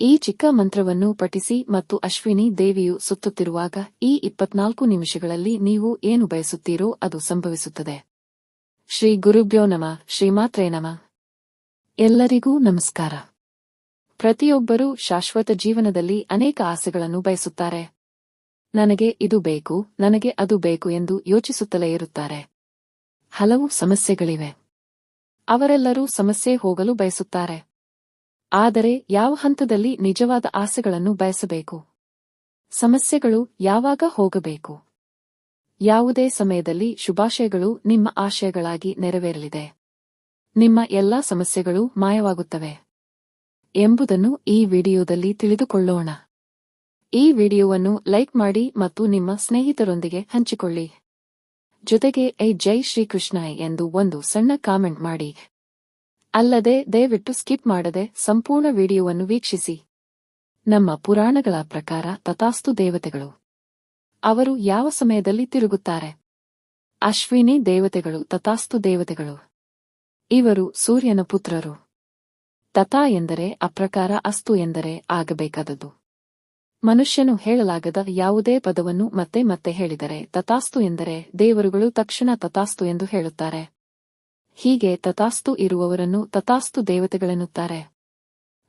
ಈ ಚಿಕ್ಕ ಮಂತ್ರವನ್ನು ಪಠಿಸಿ ಮತ್ತು ಅಶ್ವಿನಿ ದೇವಿಯು ಸುತ್ತುತ್ತಿರುವಾಗ ಈ ಇಪ್ಪತ್ನಾಲ್ಕು ನಿಮಿಷಗಳಲ್ಲಿ ನೀವು ಏನು ಬಯಸುತ್ತೀರೋ ಅದು ಸಂಭವಿಸುತ್ತದೆ. ಶ್ರೀ ಗುರುಭ್ಯೋ ನಮ, ಶ್ರೀಮಾತ್ರೇ ನಮ. ಎಲ್ಲರಿಗೂ ನಮಸ್ಕಾರ. ಪ್ರತಿಯೊಬ್ಬರೂ ಶಾಶ್ವತ ಜೀವನದಲ್ಲಿ ಅನೇಕ ಆಸೆಗಳನ್ನು ಬಯಸುತ್ತಾರೆ. ನನಗೆ ಇದು ಬೇಕು, ನನಗೆ ಅದು ಬೇಕು ಎಂದು ಯೋಚಿಸುತ್ತಲೇ ಇರುತ್ತಾರೆ. ಹಲವು ಸಮಸ್ಯೆಗಳಿವೆ. ಅವರೆಲ್ಲರೂ ಸಮಸ್ಯೆ ಹೋಗಲು ಬಯಸುತ್ತಾರೆ. ಆದರೆ ಯಾವ ಹಂತದಲ್ಲಿ ನಿಜವಾದ ಆಸೆಗಳನ್ನು ಬಯಸಬೇಕು? ಸಮಸ್ಯೆಗಳು ಯಾವಾಗ ಹೋಗಬೇಕು? ಯಾವುದೇ ಸಮಯದಲ್ಲಿ ಶುಭಾಶಯಗಳು ನಿಮ್ಮ ಆಶಯಗಳಾಗಿ ನೆರವೇರಲಿದೆ. ನಿಮ್ಮ ಎಲ್ಲಾ ಸಮಸ್ಯೆಗಳು ಮಾಯವಾಗುತ್ತವೆ. ಎಂಬುದನ್ನು ಈ ವಿಡಿಯೋದಲ್ಲಿ ತಿಳಿದುಕೊಳ್ಳೋಣ. ಈ ವಿಡಿಯೋವನ್ನು ಲೈಕ್ ಮಾಡಿ ಮತ್ತು ನಿಮ್ಮ ಸ್ನೇಹಿತರೊಂದಿಗೆ ಹಂಚಿಕೊಳ್ಳಿ. ಜೊತೆಗೆ ಐ ಜೈ ಶ್ರೀಕೃಷ್ಣ ಎಂದು ಒಂದು ಸಣ್ಣ ಕಾಮೆಂಟ್ ಮಾಡಿ. ಅಲ್ಲದೆ ದಯವಿಟ್ಟು ಸ್ಕಿಪ್ ಮಾಡದೆ ಸಂಪೂರ್ಣ ವಿಡಿಯೋವನ್ನು ವೀಕ್ಷಿಸಿ. ನಮ್ಮ ಪುರಾಣಗಳ ಪ್ರಕಾರ ತಥಾಸ್ತು ದೇವತೆಗಳು. ಅವರು ಯಾವ ಸಮಯದಲ್ಲಿ ತಿರುಗುತ್ತಾರೆ? ಅಶ್ವಿನಿ ದೇವತೆಗಳು, ತಥಾಸ್ತು ದೇವತೆಗಳು. ಇವರು ಸೂರ್ಯನ ಪುತ್ರರು. ತಥಾ ಎಂದರೆ ಅಪ್ರಕಾರ ಅಸ್ತು ಎಂದರೆ ಆಗಬೇಕಾದದ್ದು. ಮನುಷ್ಯನು ಹೇಳಲಾಗದ ಯಾವುದೇ ಪದವನ್ನು ಮತ್ತೆ ಮತ್ತೆ ಹೇಳಿದರೆ ತಥಾಸ್ತು ಎಂದರೆ ದೇವರುಗಳು ತಕ್ಷಣ ತಥಾಸ್ತು ಎಂದು ಹೇಳುತ್ತಾರೆ. ಹೀಗೆ ತಥಾಸ್ತು ಇರುವವರನ್ನು ತಥಾಸ್ತು ದೇವತೆಗಳೆನ್ನುತ್ತಾರೆ.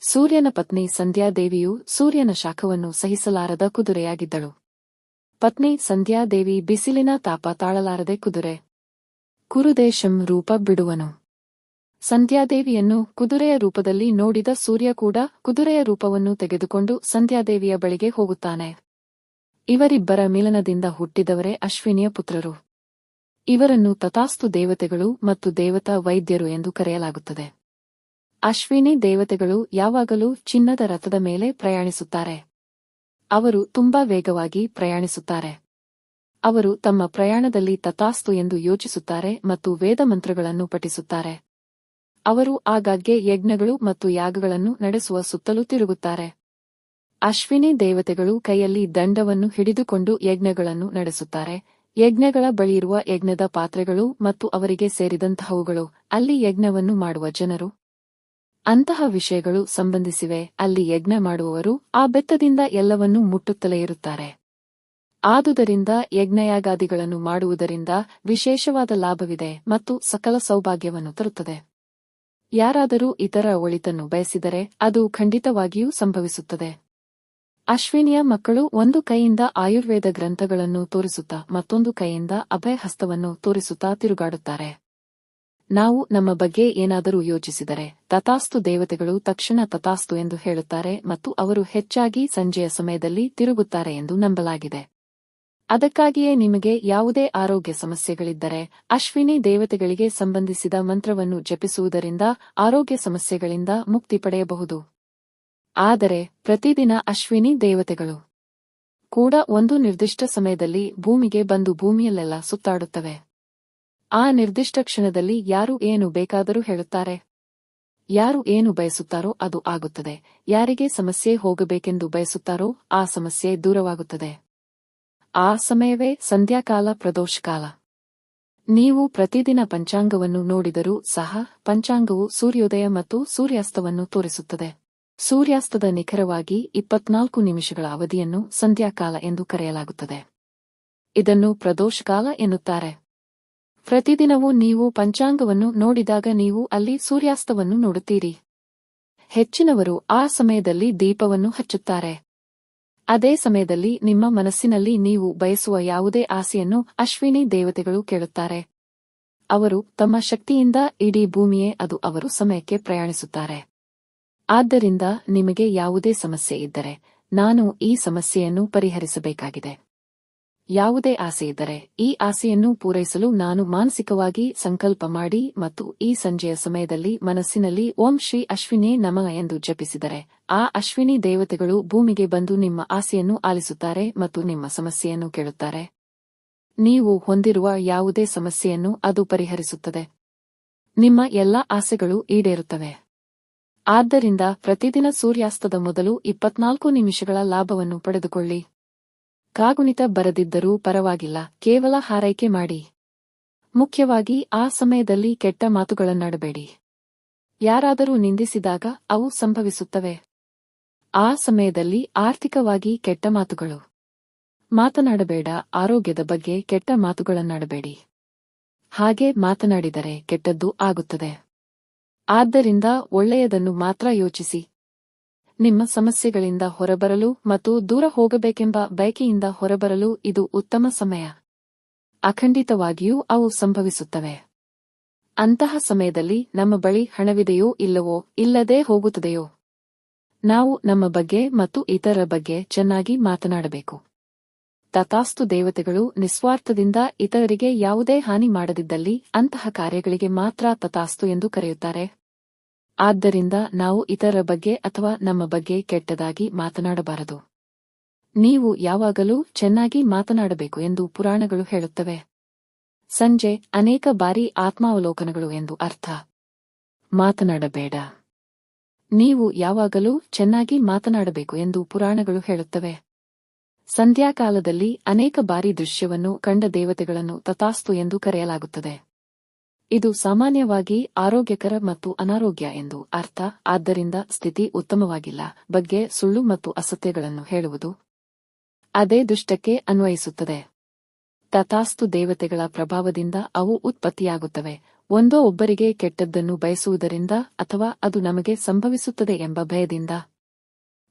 ಸೂರ್ಯನ ಪತ್ನಿ ಸಂಧ್ಯಾದೇವಿಯು ಸೂರ್ಯನ ಶಾಖವನ್ನು ಸಹಿಸಲಾರದ ಕುದುರೆಯಾಗಿದ್ದಳು. ಪತ್ನಿ ಸಂಧ್ಯಾದೇವಿ ಬಿಸಿಲಿನ ತಾಪ ತಾಳಲಾರದೆ ಕುದುರೆ. ಕುರುದೇಶಂ ರೂಪ ಬಿಡುವನು. ಸಂಧ್ಯಾದೇವಿಯನ್ನು ಕುದುರೆಯ ರೂಪದಲ್ಲಿ ನೋಡಿದ ಸೂರ್ಯ ಕೂಡ ಕುದುರೆಯ ರೂಪವನ್ನು ತೆಗೆದುಕೊಂಡು ಸಂಧ್ಯಾದೇವಿಯ ಬಳಿಗೆ ಹೋಗುತ್ತಾನೆ. ಇವರಿಬ್ಬರ ಮಿಲನದಿಂದ ಹುಟ್ಟಿದವರೇ ಅಶ್ವಿನಿಯ ಪುತ್ರರು. ಇವರನ್ನು ತಥಾಸ್ತು ದೇವತೆಗಳು ಮತ್ತು ದೇವತಾ ವೈದ್ಯರು ಎಂದು ಕರೆಯಲಾಗುತ್ತದೆ. ಅಶ್ವಿನಿ ದೇವತೆಗಳು ಯಾವಾಗಲೂ ಚಿನ್ನದ ರಥದ ಮೇಲೆ ಪ್ರಯಾಣಿಸುತ್ತಾರೆ. ಅವರು ತುಂಬಾ ವೇಗವಾಗಿ ಪ್ರಯಾಣಿಸುತ್ತಾರೆ. ಅವರು ತಮ್ಮ ಪ್ರಯಾಣದಲ್ಲಿ ತಥಾಸ್ತು ಎಂದು ಯೋಚಿಸುತ್ತಾರೆ ಮತ್ತು ವೇದ ಮಂತ್ರಗಳನ್ನು ಪಠಿಸುತ್ತಾರೆ. ಅವರು ಆಗಾಗ್ಗೆ ಯಜ್ಞಗಳು ಮತ್ತು ಯಾಗಗಳನ್ನು ನಡೆಸುವ ಸುತ್ತಲೂ ತಿರುಗುತ್ತಾರೆ. ಅಶ್ವಿನಿ ದೇವತೆಗಳು ಕೈಯಲ್ಲಿ ದಂಡವನ್ನು ಹಿಡಿದುಕೊಂಡು ಯಜ್ಞಗಳನ್ನು ನಡೆಸುತ್ತಾರೆ. ಯಜ್ಞಗಳ ಬಳಿಯಿರುವ ಯಜ್ಞದ ಪಾತ್ರೆಗಳು ಮತ್ತು ಅವರಿಗೆ ಸೇರಿದಂತಹವುಗಳು, ಅಲ್ಲಿ ಯಜ್ಞವನ್ನು ಮಾಡುವ ಜನರು. ಅಂತಹ ವಿಷಯಗಳು ಸಂಬಂಧಿಸಿವೆ, ಅಲ್ಲಿ ಯಜ್ಞ ಮಾಡುವವರು ಆ ಬೆತ್ತದಿಂದ ಎಲ್ಲವನ್ನೂ ಮುಟ್ಟುತ್ತಲೇ ಇರುತ್ತಾರೆ. ಆದುದರಿಂದ ಯಜ್ಞಯಾಗಾದಿಗಳನ್ನು ಮಾಡುವುದರಿಂದ ವಿಶೇಷವಾದ ಲಾಭವಿದೆ ಮತ್ತು ಸಕಲ ಸೌಭಾಗ್ಯವನ್ನು ತರುತ್ತದೆ. ಯಾರಾದರೂ ಇತರ ಒಳಿತನ್ನು ಬಯಸಿದರೆ ಅದು ಖಂಡಿತವಾಗಿಯೂ ಸಂಭವಿಸುತ್ತದೆ. ಅಶ್ವಿನಿಯ ಮಕ್ಕಳು ಒಂದು ಕೈಯಿಂದ ಆಯುರ್ವೇದ ಗ್ರಂಥಗಳನ್ನು ತೋರಿಸುತ್ತಾ ಮತ್ತೊಂದು ಕೈಯಿಂದ ಅಭಯಹಸ್ತವನ್ನು ತೋರಿಸುತ್ತಾ ತಿರುಗಾಡುತ್ತಾರೆ. ನಾವು ನಮ್ಮ ಬಗ್ಗೆ ಏನಾದರೂ ಯೋಚಿಸಿದರೆ ತಥಾಸ್ತು ದೇವತೆಗಳು ತಕ್ಷಣ ತಥಾಸ್ತು ಎಂದು ಹೇಳುತ್ತಾರೆ ಮತ್ತು ಅವರು ಹೆಚ್ಚಾಗಿ ಸಂಜೆಯ ಸಮಯದಲ್ಲಿ ತಿರುಗುತ್ತಾರೆ ಎಂದು ನಂಬಲಾಗಿದೆ. ಅದಕ್ಕಾಗಿಯೇ ನಿಮಗೆ ಯಾವುದೇ ಆರೋಗ್ಯ ಸಮಸ್ಯೆಗಳಿದ್ದರೆ ಅಶ್ವಿನಿ ದೇವತೆಗಳಿಗೆ ಸಂಬಂಧಿಸಿದ ಮಂತ್ರವನ್ನು ಜಪಿಸುವುದರಿಂದ ಆರೋಗ್ಯ ಸಮಸ್ಯೆಗಳಿಂದ ಮುಕ್ತಿ ಪಡೆಯಬಹುದು. ಆದರೆ ಪ್ರತಿದಿನ ಅಶ್ವಿನಿ ದೇವತೆಗಳು ಕೂಡ ಒಂದು ನಿರ್ದಿಷ್ಟ ಸಮಯದಲ್ಲಿ ಭೂಮಿಗೆ ಬಂದು ಭೂಮಿಯಲ್ಲೆಲ್ಲ ಸುತ್ತಾಡುತ್ತವೆ. ಆ ನಿರ್ದಿಷ್ಟ ಕ್ಷಣದಲ್ಲಿ ಯಾರು ಏನು ಬೇಕಾದರೂ ಹೇಳುತ್ತಾರೆ. ಯಾರು ಏನು ಬಯಸುತ್ತಾರೋ ಅದು ಆಗುತ್ತದೆ. ಯಾರಿಗೆ ಸಮಸ್ಯೆ ಹೋಗಬೇಕೆಂದು ಬಯಸುತ್ತಾರೋ ಆ ಸಮಸ್ಯೆ ದೂರವಾಗುತ್ತದೆ. ಆ ಸಮಯವೇ ಸಂಧ್ಯಾಕಾಲ ಪ್ರದೋಷಕಾಲ. ನೀವು ಪ್ರತಿದಿನ ಪಂಚಾಂಗವನ್ನು ನೋಡಿದರೂ ಸಹ ಪಂಚಾಂಗವು ಸೂರ್ಯೋದಯ ಮತ್ತು ಸೂರ್ಯಾಸ್ತವನ್ನು ತೋರಿಸುತ್ತದೆ. ಸೂರ್ಯಾಸ್ತದ ನಿಖರವಾಗಿ ಇಪ್ಪತ್ನಾಲ್ಕು ನಿಮಿಷಗಳ ಅವಧಿಯನ್ನು ಸಂಧ್ಯಾಕಾಲ ಎಂದು ಕರೆಯಲಾಗುತ್ತದೆ. ಇದನ್ನು ಪ್ರದೋಷಕಾಲ ಎನ್ನುತ್ತಾರೆ. ಪ್ರತಿದಿನವೂ ನೀವು ಪಂಚಾಂಗವನ್ನು ನೋಡಿದಾಗ ನೀವು ಅಲ್ಲಿ ಸೂರ್ಯಾಸ್ತವನ್ನು ನೋಡುತ್ತೀರಿ. ಹೆಚ್ಚಿನವರು ಆ ಸಮಯದಲ್ಲಿ ದೀಪವನ್ನು ಹಚ್ಚುತ್ತಾರೆ. ಅದೇ ಸಮಯದಲ್ಲಿ ನಿಮ್ಮ ಮನಸ್ಸಿನಲ್ಲಿ ನೀವು ಬಯಸುವ ಯಾವುದೇ ಆಸೆಯನ್ನು ಅಶ್ವಿನಿ ದೇವತೆಗಳು ಕೇಳುತ್ತಾರೆ. ಅವರು ತಮ್ಮ ಶಕ್ತಿಯಿಂದ ಇಡೀ ಭೂಮಿಯೇ ಅದು ಅವರು ಸಮಯಕ್ಕೆ ಪ್ರಯಾಣಿಸುತ್ತಾರೆ. ಆದ್ದರಿಂದ ನಿಮಗೆ ಯಾವುದೇ ಸಮಸ್ಯೆ ಇದ್ದರೆ ನಾನು ಈ ಸಮಸ್ಯೆಯನ್ನು ಪರಿಹರಿಸಬೇಕಾಗಿದೆ. ಯಾವುದೇ ಇದ್ದರೆ ಈ ಆಸೆಯನ್ನು ಪೂರೈಸಲು ನಾನು ಮಾನಸಿಕವಾಗಿ ಸಂಕಲ್ಪ ಮಾಡಿ ಮತ್ತು ಈ ಸಂಜೆಯ ಸಮಯದಲ್ಲಿ ಮನಸ್ಸಿನಲ್ಲಿ ಓಂ ಶ್ರೀ ಅಶ್ವಿನಿ ನಮ ಎಂದು ಜಪಿಸಿದರೆ, ಆ ಅಶ್ವಿನಿ ದೇವತೆಗಳು ಭೂಮಿಗೆ ಬಂದು ನಿಮ್ಮ ಆಸೆಯನ್ನು ಆಲಿಸುತ್ತಾರೆ ಮತ್ತು ನಿಮ್ಮ ಸಮಸ್ಯೆಯನ್ನು ಕೇಳುತ್ತಾರೆ. ನೀವು ಹೊಂದಿರುವ ಯಾವುದೇ ಸಮಸ್ಯೆಯನ್ನು ಅದು ಪರಿಹರಿಸುತ್ತದೆ. ನಿಮ್ಮ ಎಲ್ಲಾ ಆಸೆಗಳು ಈಡೇರುತ್ತವೆ. ಆದ್ದರಿಂದ ಪ್ರತಿದಿನ ಸೂರ್ಯಾಸ್ತದ ಮೊದಲು ಇಪ್ಪತ್ನಾಲ್ಕು ನಿಮಿಷಗಳ ಲಾಭವನ್ನು ಪಡೆದುಕೊಳ್ಳಿ. ಕಾಗುಣಿತ ಬರದಿದ್ದರೂ ಪರವಾಗಿಲ್ಲ, ಕೇವಲ ಹಾರೈಕೆ ಮಾಡಿ. ಮುಖ್ಯವಾಗಿ, ಆ ಸಮಯದಲ್ಲಿ ಕೆಟ್ಟ ಮಾತುಗಳನ್ನಾಡಬೇಡಿ. ಯಾರಾದರೂ ನಿಂದಿಸಿದಾಗ ಅವು ಸಂಭವಿಸುತ್ತವೆ. ಆ ಸಮಯದಲ್ಲಿ ಆರ್ಥಿಕವಾಗಿ ಕೆಟ್ಟ ಮಾತುಗಳು. ಮಾತನಾಡಬೇಡ, ಆರೋಗ್ಯದ ಬಗ್ಗೆ ಕೆಟ್ಟ ಮಾತುಗಳನ್ನಾಡಬೇಡಿ. ಹಾಗೆ ಮಾತನಾಡಿದರೆ ಕೆಟ್ಟದ್ದು ಆಗುತ್ತದೆ. ಆದ್ದರಿಂದ ಒಳ್ಳೆಯದನ್ನು ಮಾತ್ರ ಯೋಚಿಸಿ. ನಿಮ್ಮ ಸಮಸ್ಯೆಗಳಿಂದ ಹೊರಬರಲು ಮತ್ತು ದೂರ ಹೋಗಬೇಕೆಂಬ ಬಯಕೆಯಿಂದ ಹೊರಬರಲು ಇದು ಉತ್ತಮ ಸಮಯ. ಅಖಂಡಿತವಾಗಿಯೂ ಅವು ಸಂಭವಿಸುತ್ತವೆ. ಅಂತಹ ಸಮಯದಲ್ಲಿ ನಮ್ಮ ಬಳಿ ಹಣವಿದೆಯೋ ಇಲ್ಲವೋ ಇಲ್ಲದೇ ಹೋಗುತ್ತದೆಯೋ? ನಾವು ನಮ್ಮ ಬಗ್ಗೆ ಮತ್ತು ಇತರರ ಬಗ್ಗೆ ಚೆನ್ನಾಗಿ ಮಾತನಾಡಬೇಕು. ತಥಾಸ್ತು ದೇವತೆಗಳು ನಿಸ್ವಾರ್ಥದಿಂದ ಇತರರಿಗೆ ಯಾವುದೇ ಹಾನಿ ಮಾಡದಿದ್ದಲ್ಲಿ ಅಂತಹ ಕಾರ್ಯಗಳಿಗೆ ಮಾತ್ರ ತಥಾಸ್ತು ಎಂದು ಕರೆಯುತ್ತಾರೆ. ಆದ್ದರಿಂದ ನಾವು ಇತರರ ಬಗ್ಗೆ ಅಥವಾ ನಮ್ಮ ಬಗ್ಗೆ ಕೆಟ್ಟದಾಗಿ ಮಾತನಾಡಬಾರದು. ನೀವು ಯಾವಾಗಲೂ ಚೆನ್ನಾಗಿ ಮಾತನಾಡಬೇಕು ಎಂದು ಪುರಾಣಗಳು ಹೇಳುತ್ತವೆ. ಸಂಜೆ ಅನೇಕ ಬಾರಿ ಆತ್ಮಾವಲೋಕನಗಳು ಎಂದು ಅರ್ಥ. ಮಾತನಾಡಬೇಡ. ನೀವು ಯಾವಾಗಲೂ ಚೆನ್ನಾಗಿ ಮಾತನಾಡಬೇಕು ಎಂದು ಪುರಾಣಗಳು ಹೇಳುತ್ತವೆ. ಸಂಧ್ಯಾಕಾಲದಲ್ಲಿ ಅನೇಕ ಬಾರಿ ದೃಶ್ಯವನ್ನು ಕಂಡ ದೇವತೆಗಳನ್ನು ತಥಾಸ್ತು ಎಂದು ಕರೆಯಲಾಗುತ್ತದೆ. ಇದು ಸಾಮಾನ್ಯವಾಗಿ ಆರೋಗ್ಯಕರ ಮತ್ತು ಅನಾರೋಗ್ಯ ಎಂದು ಅರ್ಥ. ಆದ್ದರಿಂದ ಸ್ಥಿತಿ ಉತ್ತಮವಾಗಿಲ್ಲ. ಬಗ್ಗೆ ಸುಳ್ಳು ಮತ್ತು ಅಸತ್ಯಗಳನ್ನು ಹೇಳುವುದು ಅದೇ ದುಷ್ಟಕ್ಕೆ ಅನ್ವಯಿಸುತ್ತದೆ. ತಥಾಸ್ತು ದೇವತೆಗಳ ಪ್ರಭಾವದಿಂದ ಅವು ಉತ್ಪತ್ತಿಯಾಗುತ್ತವೆ. ಒಂದೋ ಒಬ್ಬರಿಗೆ ಕೆಟ್ಟದ್ದನ್ನು ಬಯಸುವುದರಿಂದ ಅಥವಾ ಅದು ನಮಗೆ ಸಂಭವಿಸುತ್ತದೆ ಎಂಬ ಭಯದಿಂದ